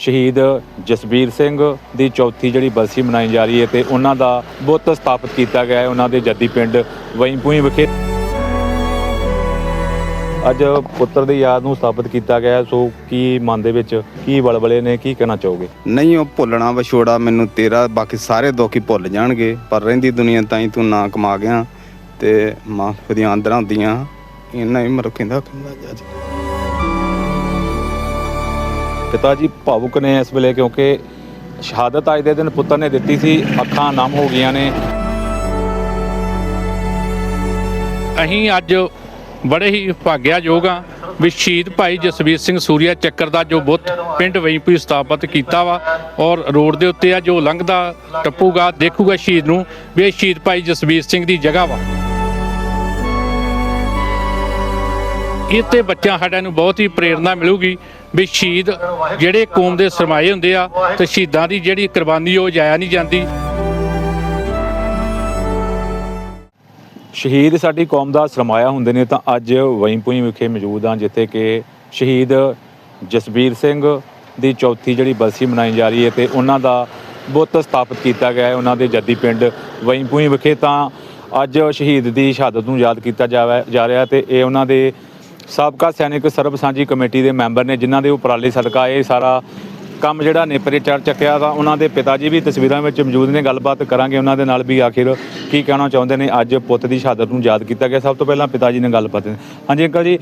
ਸ਼ਹੀਦ ਜਸਬੀਰ ਸਿੰਘ ਦੀ ਚੌਥੀ ਜਿਹੜੀ ਬਰਸੀ ਮਨਾਈ ਜਾ ਰਹੀ ਹੈ ਤੇ ਉਹਨਾਂ ਦਾ ਬੁੱਤ ਸਥਾਪਿਤ ਕੀਤਾ ਗਿਆ ਹੈ, ਉਹਨਾਂ ਦੇ ਜੱਦੀ ਪਿੰਡ ਵਈਪੂਈ ਵਿਖੇ। ਅੱਜ ਪੁੱਤਰ ਦੀ ਯਾਦ ਨੂੰ ਸਥਾਪਿਤ ਕੀਤਾ ਗਿਆ ਸੋ ਕੀ ਮਨ ਦੇ ਵਿੱਚ ਕੀ ਬਲਬਲੇ ਨੇ, ਕੀ ਕਹਿਣਾ ਚਾਹੋਗੇ? ਨਹੀਂ, ਉਹ ਭੁੱਲਣਾ ਵਿਛੋੜਾ ਮੈਨੂੰ ਤੇਰਾ, ਬਾਕੀ ਸਾਰੇ ਦੁੱਖ ਹੀ ਭੁੱਲ ਜਾਣਗੇ, ਪਰ ਰਹਿੰਦੀ ਦੁਨੀਆ ਤਾਈ ਤੂੰ ਨਾ ਕਮਾ ਗਿਆ ਤੇ ਮਾਂ ਦੀਆਂ ਆਂਦਰਾਂ ਹੁੰਦੀਆਂ ਇਹਨਾਂ ਹੀ ਮਰ ਕਹਿੰਦਾ ਕਹਿੰਦਾ ਜੱਜ ਪਿਤਾ ਜੀ ਭਾਵੁਕ ਨੇ ਇਸ ਵੇਲੇ ਕਿਉਂਕਿ ਸ਼ਹਾਦਤ ਅੱਜ ਦੇ ਦਿਨ ਪੁੱਤਰ ਨੇ ਦਿੱਤੀ ਸੀ, ਅੱਖਾਂ ਨਮ ਹੋ ਗਈਆਂ ਨੇ। ਅਸੀਂ ਅੱਜ ਬੜੇ ਹੀ ਭਾਗਿਆਯੋਗ ਆ। ਵੀ ਸ਼ਹੀਦ ਭਾਈ ਜਸਵੀਰ ਸਿੰਘ ਸੂਰੀਆ ਚੱਕਰ ਦਾ ਜੋ ਬੁੱਤ ਪਿੰਡ ਵਈਪੀ ਸਥਾਪਿਤ ਕੀਤਾ ਵਾ ਔਰ ਰੋਡ ਦੇ ਉੱਤੇ ਆ ਜੋ ਲੰਘਦਾ, ਟੱਪੂਗਾ, ਦੇਖੂਗਾ ਸ਼ਹੀਦ ਨੂੰ, ਵੀ ਇਹ ਸ਼ਹੀਦ ਭਾਈ ਜਸਵੀਰ ਸਿੰਘ ਦੀ ਜਗ੍ਹਾ ਵਾ। ਇਹ ਤੇ ਬੱਚਿਆਂ ਸਾਡਿਆਂ ਨੂੰ ਬਹੁਤ ਹੀ ਪ੍ਰੇਰਣਾ ਮਿਲੂਗੀ। ਵੀ ਸ਼ਹੀਦ ਜਿਹੜੇ ਕੌਮ ਦੇ ਸਰਮਾਏ ਹੁੰਦੇ ਆ ਤੇ ਸ਼ਹੀਦਾਂ ਦੀ ਜਿਹੜੀ ਕੁਰਬਾਨੀ ਉਹ ਜਾਇਆ ਨਹੀਂ ਜਾਂਦੀ। ਸ਼ਹੀਦ ਸਾਡੀ ਕੌਮ ਦਾ ਸਰਮਾਇਆ ਹੁੰਦੇ ਨੇ ਤਾਂ ਅੱਜ ਵਈਪੂਈ ਵਿਖੇ ਮੌਜੂਦ ਹਾਂ, ਜਿੱਥੇ ਕਿ ਸ਼ਹੀਦ ਜਸਬੀਰ ਸਿੰਘ ਦੀ ਚੌਥੀ ਜਿਹੜੀ ਬਰਸੀ ਮਨਾਈ ਜਾ ਰਹੀ ਹੈ ਤੇ ਉਹਨਾਂ ਦਾ ਬੁੱਤ ਸਥਾਪਿਤ ਕੀਤਾ ਗਿਆ ਹੈ। ਉਹਨਾਂ ਦੇ ਜੱਦੀ ਪਿੰਡ ਵਈਪੂਈ ਵਿਖੇ ਤਾਂ ਅੱਜ ਸ਼ਹੀਦ ਦੀ ਸ਼ਹਾਦਤ ਨੂੰ ਯਾਦ ਕੀਤਾ ਜਾਵਾ- ਜਾ ਰਿਹਾ ਤੇ ਇਹ ਉਹਨਾਂ ਦੇ ਸਾਬਕਾ ਸੈਨਿਕ ਸਰਬ ਸਾਂਝੀ ਕਮੇਟੀ ਦੇ ਮੈਂਬਰ ਨੇ ਜਿਨ੍ਹਾਂ ਦੇ ਉਪਰਾਲੇ ਸਦਕਾ ਇਹ ਸਾਰਾ ਕੰਮ ਜਿਹੜਾ ਨੇਪਰੇ ਚੜ ਚੱਕਿਆ ਤਾਂ ਉਹਨਾਂ ਦੇ ਪਿਤਾ ਜੀ ਵੀ ਤਸਵੀਰਾਂ ਵਿੱਚ ਮੌਜੂਦ ਨੇ, ਗੱਲਬਾਤ ਕਰਾਂਗੇ ਉਹਨਾਂ ਦੇ ਨਾਲ ਵੀ ਆਖਿਰ ਕੀ ਕਹਿਣਾ ਚਾਹੁੰਦੇ ਨੇ ਅੱਜ ਪੁੱਤ ਦੀ ਸ਼ਹਾਦਤ ਨੂੰ ਯਾਦ ਕੀਤਾ ਗਿਆ। ਸਭ ਤੋਂ ਪਹਿਲਾਂ ਪਿਤਾ ਜੀ ਨੇ ਗੱਲਬਾਤ ਹਾਂਜੀ ਅੰਕਲ ਜੀ,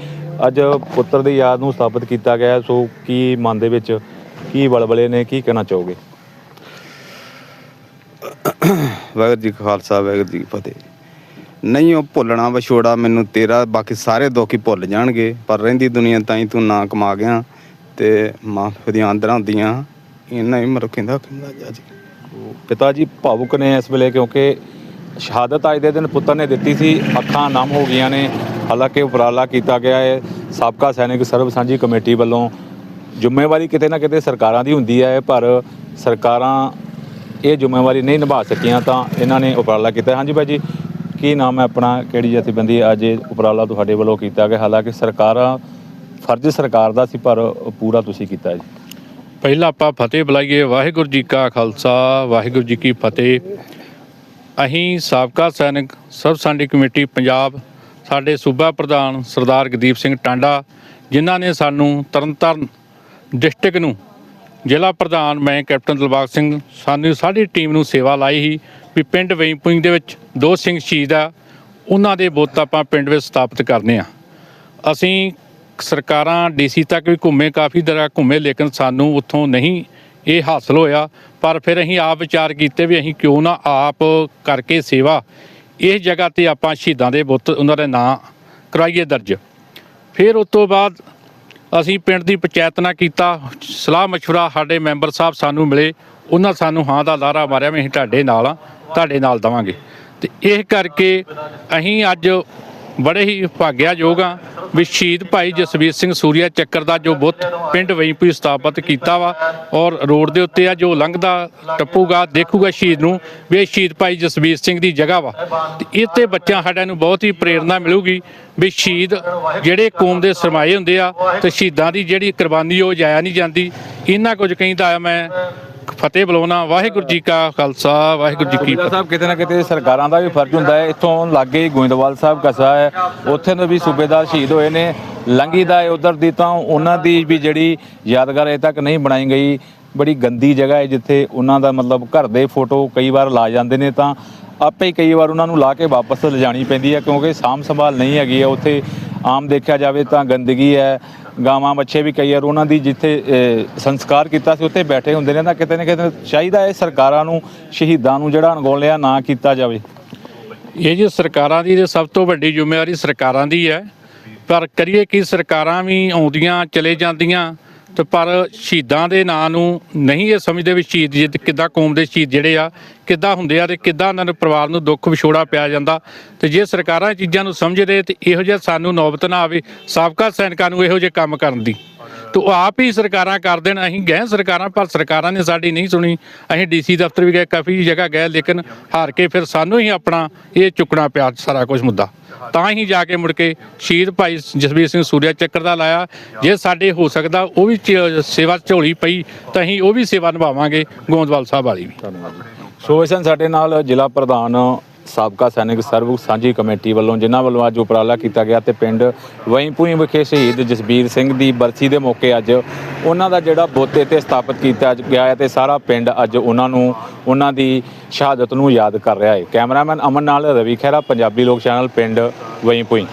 ਅੱਜ ਪੁੱਤਰ ਦੀ ਯਾਦ ਨੂੰ ਸਥਾਪਿਤ ਕੀਤਾ ਗਿਆ ਸੋ ਕੀ ਮਨ ਦੇ ਵਿੱਚ ਕੀ ਬਲਬਲੇ ਨੇ, ਕੀ ਕਹਿਣਾ ਚਾਹੋਗੇ? ਵਾਹਿਗੁਰੂ ਜੀ ਖਾਲਸਾ, ਵਾਹਿਗੁਰੂ ਜੀ ਕੀ ਫਤਿਹ। ਨਹੀਂ, ਉਹ ਭੁੱਲਣਾ ਵਿਛੋੜਾ ਮੈਨੂੰ ਤੇਰਾ, ਬਾਕੀ ਸਾਰੇ ਦੁੱਖ ਹੀ ਭੁੱਲ ਜਾਣਗੇ। ਪਰ ਰਹਿੰਦੀ ਦੁਨੀਆ ਤਾਂ ਹੀ ਤੂੰ ਨਾ ਕਮਾ ਗਿਆ ਤੇ ਮਾਂ ਦੀਆਂ ਅੰਦਰਾਂ ਹੁੰਦੀਆਂ। ਇਹਨਾਂ ਹੀ ਮਰ ਕਹਿੰਦਾ ਕਹਿੰਦਾ ਜੱਜ ਪਿਤਾ ਜੀ ਭਾਵੁਕ ਨੇ ਇਸ ਵੇਲੇ, ਕਿਉਂਕਿ ਸ਼ਹਾਦਤ ਅੱਜ ਦੇ ਦਿਨ ਪੁੱਤਰ ਨੇ ਦਿੱਤੀ ਸੀ। ਅੱਖਾਂ ਨਮ ਹੋ ਗਈਆਂ ਨੇ। ਹਾਲਾਂਕਿ ਉਪਰਾਲਾ ਕੀਤਾ ਗਿਆ ਹੈ। ਸਾਬਕਾ ਸੈਨਿਕ ਸਰਬ ਸਾਂਝੀ ਕਮੇਟੀ ਵੱਲੋਂ ਜ਼ਿੰਮੇਵਾਰੀ ਕਿਤੇ ਨਾ ਕਿਤੇ ਸਰਕਾਰਾਂ ਦੀ ਹੁੰਦੀ ਹੈ, ਪਰ ਸਰਕਾਰਾਂ ਇਹ ਜ਼ਿੰਮੇਵਾਰੀ ਨਹੀਂ ਨਿਭਾ ਸਕੀਆਂ ਤਾਂ ਇਹਨਾਂ ਨੇ ਉਪਰਾਲਾ ਕੀਤਾ। ਹਾਂਜੀ ਭਾਈ ਜੀ ਕੀ ਨਾਮ ਹੈ ਆਪਣਾ? ਕਿਹੜੀ ਜਥੇਬੰਦੀ ਅੱਜ ਇਹ ਉਪਰਾਲਾ ਤੁਹਾਡੇ ਵੱਲੋਂ ਕੀਤਾ ਗਿਆ। ਹਾਲਾਂਕਿ ਸਰਕਾਰਾਂ, ਫਰਜ਼ ਸਰਕਾਰ ਦਾ ਸੀ, ਪਰ ਪੂਰਾ ਤੁਸੀਂ ਕੀਤਾ ਜੀ। ਪਹਿਲਾਂ ਆਪਾਂ ਫਤਿਹ ਬੁਲਾਈਏ। ਵਾਹਿਗੁਰੂ ਜੀ ਕਾ ਖਾਲਸਾ, ਵਾਹਿਗੁਰੂ ਜੀ ਕੀ ਫਤਿਹ। ਅਸੀਂ ਸਾਬਕਾ ਸੈਨਿਕ ਸਰਬ ਸਾਂਝੀ ਕਮੇਟੀ, ਪੰਜਾਬ, ਸਾਡੇ ਸੂਬਾ ਪ੍ਰਧਾਨ ਸਰਦਾਰ ਗਦੀਪ ਸਿੰਘ ਟਾਂਡਾ, ਜਿਨ੍ਹਾਂ ਨੇ ਸਾਨੂੰ ਤਰਨਤਾਰਨ ਡਿਸਟ੍ਰਿਕਟ ਨੂੰ ਜ਼ਿਲ੍ਹਾ ਪ੍ਰਧਾਨ, ਮੈਂ ਕੈਪਟਨ ਦਿਲਬਾਗ ਸਿੰਘ, ਸਾਨੂੰ ਸਾਡੀ ਟੀਮ ਨੂੰ ਸੇਵਾ ਲਾਈ ਸੀ। ਵੀ ਪਿੰਡ ਵੇਈਪੁੰਗ ਦੇ ਵਿੱਚ ਦੋ ਸਿੰਘ ਸ਼ਹੀਦ ਆ ਉਹਨਾਂ ਦੇ ਬੁੱਤ ਆਪਾਂ ਪਿੰਡ ਵਿੱਚ ਸਥਾਪਿਤ ਕਰਨੇ ਆ ਅਸੀਂ ਸਰਕਾਰਾਂ ਡੀਸੀ ਤੱਕ ਵੀ ਘੁੰਮੇ ਕਾਫੀ ਦਰਾ ਘੁੰਮੇ ਲੇਕਿਨ ਸਾਨੂੰ ਉੱਥੋਂ ਨਹੀਂ ਇਹ ਹਾਸਲ ਹੋਇਆ ਪਰ ਫਿਰ ਅਸੀਂ ਆਪ ਵਿਚਾਰ ਕੀਤੇ ਵੀ ਅਸੀਂ ਕਿਉਂ ਨਾ ਆਪ ਕਰਕੇ ਸੇਵਾ ਇਸ ਜਗ੍ਹਾ ਤੇ ਆਪਾਂ ਸ਼ਹੀਦਾਂ ਦੇ ਬੁੱਤ ਉਹਨਾਂ ਦੇ ਨਾਂ ਕਰਾਈਏ ਦਰਜ ਫਿਰ ਉਸ ਤੋਂ ਬਾਅਦ ਅਸੀਂ ਪਿੰਡ ਦੀ ਪੰਚਾਇਤ ਨਾਲ ਕੀਤਾ ਸਲਾਹ مشورہ ਸਾਡੇ ਮੈਂਬਰ ਸਾਹਿਬ ਸਾਨੂੰ ਮਿਲੇ ਉਹਨਾਂ ਸਾਨੂੰ ਹਾਂ ਦਾ ਲਾਰਾ ਮਾਰਿਆ ਵੀ ਅਸੀਂ ਤੁਹਾਡੇ ਨਾਲ ਆ, ਤੁਹਾਡੇ ਨਾਲ ਦਵਾਂਗੇ। ਤੇ ਇਹ ਕਰਕੇ ਅਸੀਂ ਅੱਜ ਬੜੇ ਹੀ ਭਾਗਿਆਯੋਗ ਆ ਵੀ ਸ਼ਹੀਦ ਭਾਈ ਜਸਵੀਰ ਸਿੰਘ ਸੂਰੀਆ ਚੱਕਰ ਦਾ ਜੋ ਬੁੱਤ ਪਿੰਡ ਵਈਪੀ ਸਥਾਪਿਤ ਕੀਤਾ ਵਾ ਔਰ ਰੋਡ ਦੇ ਉੱਤੇ ਆ ਜੋ ਲੰਘਦਾ ਟੱਪੂਗਾ, ਦੇਖੂਗਾ ਸ਼ਹੀਦ ਨੂੰ ਵੀ ਇਹ ਸ਼ਹੀਦ ਭਾਈ ਜਸਵੀਰ ਸਿੰਘ ਦੀ ਜਗ੍ਹਾ ਵਾ। ਤੇ ਇਹ ਤੇ ਬੱਚਿਆਂ ਸਾਡਿਆਂ ਨੂੰ ਬਹੁਤ ਹੀ ਪ੍ਰੇਰਣਾ ਮਿਲੂਗੀ ਵੀ ਸ਼ਹੀਦ ਜਿਹੜੇ ਕੌਮ ਦੇ ਸਰਮਾਏ ਹੁੰਦੇ ਆ ਤੇ ਸ਼ਹੀਦਾਂ ਦੀ ਜਿਹੜੀ ਕੁਰਬਾਨੀ ਉਹ ਜਾਇਆ ਨਹੀਂ ਜਾਂਦੀ। ਇਹਨਾਂ ਕੁਝ ਕਹਿੰਦਾ ਆ ਮੈਂ ਫਤਿਹ ਬੁਲਾਉਣਾ ਵਾਹਿਗੁਰੂ ਜੀ ਕਾ ਖਾਲਸਾ ਵਾਹਿਗੁਰੂ ਜੀ ਕੀ ਫਤਿਹ ਸਾਹਿਬ ਕਿਤੇ ਨਾ ਕਿਤੇ ਸਰਕਾਰਾਂ ਦਾ ਵੀ ਫਰਜ਼ ਹੁੰਦਾ ਹੈ। ਇੱਥੋਂ ਲਾਗੇ ਗੋਇੰਦਵਾਲ ਸਾਹਿਬ ਕਸਾ ਹੈ। ਉੱਥੇ ਦੇ ਵੀ ਸੂਬੇਦਾਰ ਸ਼ਹੀਦ ਹੋਏ ਨੇ। ਲੰਗੀ ਦਾ ਹੈ ਉਧਰ ਦੀ ਤਾਂ ਉਹਨਾਂ ਦੀ ਵੀ ਜਿਹੜੀ ਯਾਦਗਾਰ ਅਜੇ ਤੱਕ ਨਹੀਂ ਬਣਾਈ ਗਈ। ਬੜੀ ਗੰਦੀ ਜਗ੍ਹਾ ਹੈ ਜਿੱਥੇ ਉਹਨਾਂ ਦਾ ਮਤਲਬ ਘਰ ਦੇ ਫੋਟੋ ਕਈ ਵਾਰ ਲਾ ਜਾਂਦੇ ਨੇ ਤਾਂ ਆਪੇ ਹੀ ਕਈ ਵਾਰ ਉਹਨਾਂ ਨੂੰ ਲਾ ਕੇ ਵਾਪਸ ਲਿਜਾਣੀ ਪੈਂਦੀ ਹੈ ਕਿਉਂਕਿ ਸਾਂਭ ਸੰਭਾਲ ਨਹੀਂ ਹੈਗੀ ਹੈ। ਉੱਥੇ ਆਮ ਦੇਖਿਆ ਜਾਵੇ ਤਾਂ ਗੰਦਗੀ ਹੈ। ਗਾਵਾਂ ਬੱਚੇ ਵੀ ਕਈ ਵਾਰ ਉਹਨਾਂ ਦੀ ਜਿੱਥੇ ਸੰਸਕਾਰ ਕੀਤਾ ਸੀ, ਉੱਥੇ ਬੈਠੇ ਹੁੰਦੇ ਨੇ, ਤਾਂ ਕਿਤੇ ਨਾ ਕਿਤੇ ਚਾਹੀਦਾ ਹੈ ਸਰਕਾਰਾਂ ਨੂੰ, ਸ਼ਹੀਦਾਂ ਨੂੰ ਜਿਹੜਾ ਅਣਗੌਲਿਆ ਨਾ ਕੀਤਾ ਜਾਵੇ। ਇਹ ਜੀ ਸਰਕਾਰਾਂ ਦੀ ਤੇ ਸਭ ਤੋਂ ਵੱਡੀ ਜ਼ਿੰਮੇਵਾਰੀ ਸਰਕਾਰਾਂ ਦੀ ਹੈ। ਪਰ ਕਰੀਏ ਕਿ ਸਰਕਾਰਾਂ ਵੀ ਆਉਂਦੀਆਂ, ਚਲੇ ਜਾਂਦੀਆਂ ਤੇ ਪਰ ਸ਼ਹੀਦਾਂ ਦੇ ਨਾਂ ਨੂੰ ਨਹੀਂ ਇਹ ਸਮਝਦੇ ਵੀ ਸ਼ਹੀਦ ਜਿੱਦ ਕਿੱਦਾਂ ਕੌਮ ਦੇ ਸ਼ਹੀਦ ਜਿਹੜੇ ਆ, ਕਿੱਦਾਂ ਹੁੰਦੇ ਆ ਤੇ ਕਿੱਦਾਂ ਉਹਨਾਂ ਦੇ ਪਰਿਵਾਰ ਨੂੰ ਦੁੱਖ ਵਿਛੋੜਾ ਪਿਆ ਜਾਂਦਾ। ਤੇ ਜੇ ਸਰਕਾਰਾਂ ਇਹ ਚੀਜ਼ਾਂ ਨੂੰ ਸਮਝਦੇ ਤੇ ਇਹੋ ਜਿਹਾ ਸਾਨੂੰ ਨੌਬਤ ਨਾ ਆਵੇ, ਸਾਬਕਾ ਸੈਨਿਕਾਂ ਨੂੰ ਇਹੋ ਜਿਹੇ ਕੰਮ ਕਰਨ ਦੀ। ਤੇ ਉਹ ਆਪ ਹੀ ਸਰਕਾਰਾਂ ਕਰ ਦੇਣ, ਅਸੀਂ ਗਏ ਸਰਕਾਰਾਂ, ਪਰ ਸਰਕਾਰਾਂ ਨੇ ਸਾਡੀ ਨਹੀਂ ਸੁਣੀ। ਅਸੀਂ ਡੀਸੀ ਦਫ਼ਤਰ ਵੀ ਗਏ, ਕਾਫੀ ਜਗ੍ਹਾ ਗਏ, ਲੇਕਿਨ ਹਾਰ ਕੇ ਫਿਰ ਸਾਨੂੰ ਹੀ ਆਪਣਾ ਇਹ ਚੁੱਕਣਾ ਪਿਆ ਸਾਰਾ ਕੁਝ ਮੁੱਦਾ। ਤਾਂ ਹੀ ਜਾ ਕੇ ਮੁੜ ਕੇ ਸ਼ਹੀਦ ਭਾਈ ਜਸਵੀਰ ਸਿੰਘ ਸੂਰਿਆ ਚੱਕਰ ਦਾ ਲਾਇਆ। ਜੇ ਸਾਡੇ ਹੋ ਸਕਦਾ ਉਹ ਵੀ ਚ- ਸੇਵਾ ਝੋਲੀ ਪਈ, ਤਾਂ ਅਸੀਂ ਉਹ ਵੀ ਸੇਵਾ ਨਿਭਾਵਾਂਗੇ, ਗੋਂਦਵਾਲ ਸਾਹਿਬ ਵਾਲੀ ਵੀ। ਸੋ ਇਸ ਸਾਡੇ ਨਾਲ ਜ਼ਿਲ੍ਹਾ ਪ੍ਰਧਾਨ ਸਾਬਕਾ ਸੈਨਿਕ ਸਰਵ ਸਾਂਝੀ ਕਮੇਟੀ ਵੱਲੋਂ, ਜਿਨ੍ਹਾਂ ਵੱਲੋਂ ਅੱਜ ਉਪਰਾਲਾ ਕੀਤਾ ਗਿਆ ਤੇ ਪਿੰਡ ਵਈਪੂਈ ਵਿਖੇ ਸ਼ਹੀਦ ਜਸਬੀਰ ਸਿੰਘ ਦੀ ਬਰਸੀ ਦੇ ਮੌਕੇ ਅੱਜ ਉਹਨਾਂ ਦਾ ਜਿਹੜਾ ਬੁੱਤ ਇੱਥੇ ਸਥਾਪਿਤ ਕੀਤਾ ਗਿਆ ਹੈ ਤੇ ਸਾਰਾ ਪਿੰਡ ਅੱਜ ਉਹਨਾਂ ਨੂੰ, ਉਹਨਾਂ ਦੀ ਸ਼ਹਾਦਤ ਨੂੰ ਯਾਦ ਕਰ ਰਿਹਾ ਹੈ। ਕੈਮਰਾਮੈਨ ਅਮਨ ਨਾਲ ਰਵੀ ਖਹਿਰਾ, ਪੰਜਾਬੀ ਲੋਕ ਚੈਨਲ, ਪਿੰਡ ਵਈਪੂਈ।